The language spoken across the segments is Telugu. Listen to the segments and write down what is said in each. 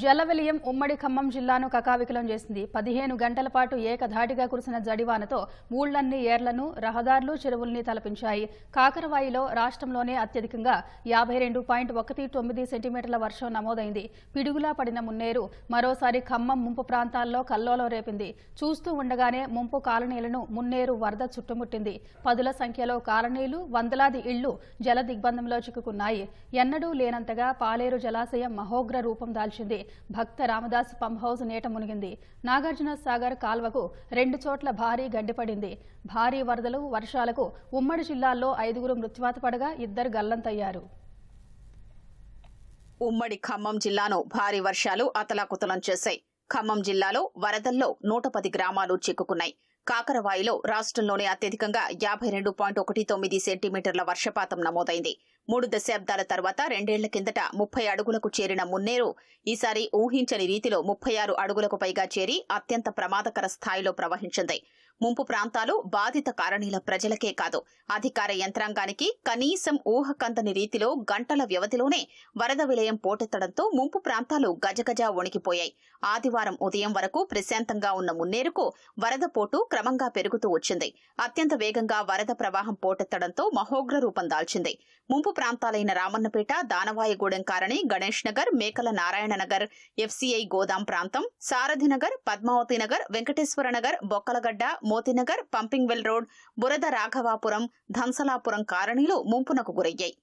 జలవిలయం ఉమ్మడి ఖమ్మం జిల్లాను కకావికలం చేసింది. పదిహేను గంటల పాటు ఏకధాటిగా కురిసిన జడివానతో ఊళ్ళన్నీ ఏర్లను రహదారులు చెరువుల్ని తలపించాయి. కాకరవాయిలో రాష్ట్రంలోనే అత్యధికంగా యాభై రెండు పాయింట్ ఒకటి తొమ్మిది సెంటీమీటర్ల వర్షం నమోదైంది. పిడుగులా పడిన మున్నేరు మరోసారి ఖమ్మం ముంపు ప్రాంతాల్లో కల్లోలం రేపింది. చూస్తూ ఉండగానే ముంపు కాలనీలను మున్నేరు వరద చుట్టుముట్టింది. పదుల సంఖ్యలో కాలనీలు వందలాది ఇళ్ళు జల దిగ్బంధంలో చిక్కుకున్నాయి. ఎన్నడూ లేనంతగా పాలేరు జలాశయం మహోగ్ర రూపం దాల్చింది. భక్త రామదాస్ పంప్ హౌస్ నీట మునిగింది. నాగార్జున సాగర్ కాల్వకు రెండు చోట్ల భారీ గడ్డిపడింది భారీ వరదలు వర్షాలకు ఉమ్మడి జిల్లాల్లో ఐదుగురు మృత్యువాత పడగా ఇద్దరు గల్లంతయ్యారు. ఉమ్మడి ఖమ్మం జిల్లాను భారీ వర్షాలు అతలాకుతలం చేశాయి. ఖమ్మం జిల్లాలో వరదల్లో నూట పది గ్రామాలు చిక్కుకున్నాయి. కాకరవాయిలో రాష్ట్రంలోనే అత్యధికంగా యాభై రెండు పాయింట్ ఒకటి తొమ్మిది సెంటీమీటర్ల వర్షపాతం నమోదైంది. మూడు దశాబ్దాల తర్వాత రెండేళ్ళ కిందట ముప్పై అడుగులకు చేరిన మున్నేరు ఈసారి ఊహించని రీతిలో ముప్పై ఆరు అడుగులకు పైగా చేరి అత్యంత ప్రమాదకర స్థాయిలో ప్రవహించింది. ముంపు ప్రాంతాలు బాధిత కారణీల ప్రజలకే కాదు. అధికార యంత్రాంగానికి కనీసం ఊహకందని రీతిలో గంటల వ్యవధిలోనే వరద విలయం పోటెత్తడంతో ముంపు ప్రాంతాలు గజగజ వణికిపోయాయి. ఆదివారం ఉదయం వరకు ప్రశాంతంగా ఉన్న మున్నేరుకు వరద పోటు క్రమంగా పెరుగుతూ వచ్చింది. అత్యంత వేగంగా వరద ప్రవాహం పోటెత్తడంతో మహోగ్ర రూపం దాల్చింది. ముంపు ప్రాంతాలైన రామన్నపేట దానవాయగూడెం కారణి గణేష్ నగర్ మేకల నారాయణ నగర్ ఎఫ్సీఐ గోదాం ప్రాంతం Sarathi Nagar Padmavathi Nagar Venkateswara Nagar Bokkalagadda Motinagar pumping well road బురద రాఘవాపురం ధన్సలాపురం కారణీలు ముంపునకు గురయ్యాయి.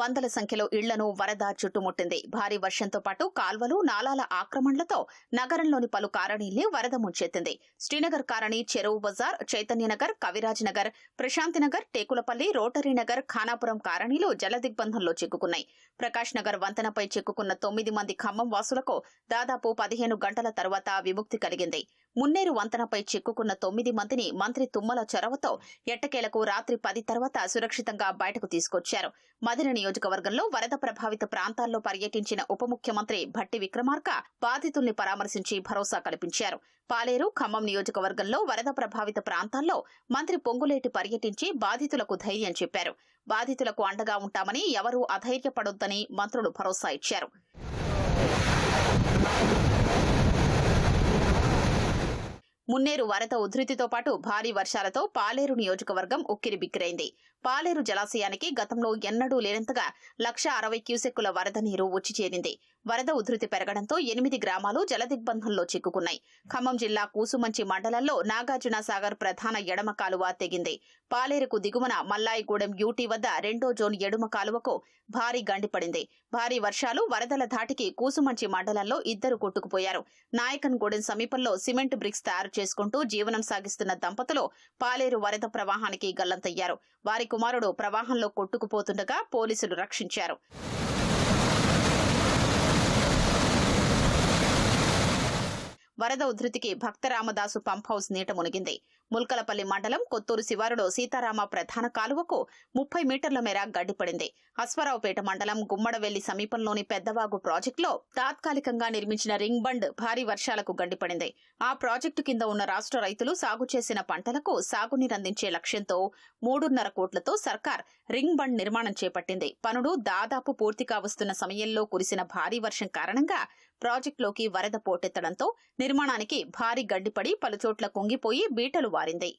వందల సంఖ్యలో ఇళ్ళను వరద చుట్టుముట్టింది. భారీ వర్షంతో పాటు కాల్వలు నాలాల ఆక్రమణలతో నగరంలోని పలు కారణీల్ని వరద ముంచెత్తింది. శ్రీనగర్ కారణి చెరువు బజార్ చైతన్యనగర్ కవిరాజ్నగర్ ప్రశాంతినగర్ టేకులపల్లి రోటరీ నగర్ ఖానాపురం కారణీలు జల దిగ్బంధంలో చిక్కుకున్నాయి. ప్రకాష్ నగర్ వంతెనపై చిక్కుకున్న తొమ్మిది మంది ఖమ్మం వాసులకు దాదాపు పదిహేను గంటల తర్వాత విముక్తి కలిగింది. మున్నేరు వంతెనపై చిక్కుకున్న తొమ్మిది మందిని మంత్రి తుమ్మల చొరవతో ఎట్టకేలకు రాత్రి పది తర్వాత సురక్షితంగా బయటకు తీసుకొచ్చారు. మదిన నియోజకవర్గంలో వరద ప్రభావిత ప్రాంతాల్లో పర్యటించిన ఉప ముఖ్యమంత్రి భట్టి విక్రమార్క బాధితుల్ని పరామర్శించి భరోసా కల్పించారు. పాలేరు ఖమ్మం నియోజకవర్గంలో వరద ప్రభావిత ప్రాంతాల్లో మంత్రి పొంగులేటి పర్యటించి బాధితులకు ధైర్యం చెప్పారు. బాధితులకు అండగా ఉంటామని ఎవరూ అధైర్యపడొద్దని మంత్రులు భరోసా ఇచ్చారు. మున్నేరు వరద ఉధృతితో పాటు భారీ వర్షాలతో పాలేరు నియోజకవర్గం ఉక్కిరి బిక్కిరైంది. పాలేరు జలాశయానికి గతంలో ఎన్నడూ లేనంతగా లక్ష అరవై క్యూసెక్కుల వరద నీరు వచ్చి చేరింది. వరద ఉధృతి పెరగడంతో ఎనిమిది గ్రామాలు జలదిగ్బంధంలో చిక్కుకున్నాయి. ఖమ్మం జిల్లా కూసుమంచి మండలంలో నాగార్జున సాగర్ ప్రధాన ఎడమ కాలువ తెగింది. పాలేరుకు దిగువన మల్లాయిగూడెం యూటీ వద్ద రెండో జోన్ ఎడుమ కాలువకు భారీ గండిపడింది భారీ వర్షాలు వరదల ధాటికి కూసుమంచి మండలంలో ఇద్దరు కొట్టుకుపోయారు. నాయకన్గూడెం సమీపంలో సిమెంట్ బ్రిక్స్ తయారు చేసుకుంటూ జీవనం సాగిస్తున్న దంపతులు పాలేరు వరద ప్రవాహానికి గల్లంతయ్యారు. వారి కుమారుడు ప్రవాహంలో కొట్టుకుపోతుండగా పోలీసులు రక్షించారు. వరద ఉధృతికి భక్త రామదాసు పంప్ హౌస్ నీట మునిగింది. ముల్కలపల్లి మండలం కొత్తూరు శివారులో సీతారామ ప్రధాన కాలువకు ముప్పై మీటర్ల మేర గడ్డిపడింది. అశ్వరావుపేట మండలం గుమ్మడవెల్లి సమీపంలోని పెద్దవాగు ప్రాజెక్టులో తాత్కాలికంగా నిర్మించిన రింగ్ బండ్ భారీ వర్షాలకు గడ్డిపడింది. ఆ ప్రాజెక్టు కింద ఉన్న రాష్ట్ర రైతులు సాగు చేసిన పంటలకు సాగునీరందించే లక్ష్యంతో మూడున్నర కోట్లతో సర్కార్ రింగ్ బండ్ నిర్మాణం చేపట్టింది. పనులు దాదాపు పూర్తిగా వస్తున్న సమయంలో కురిసిన భారీ వర్షం కారణంగా ప్రాజెక్టులోకి వరద పోటెత్తడంతో నిర్మాణానికి భారీ గడ్డిపడి పలుచోట్ల కుంగిపోయి బీటలు వారింది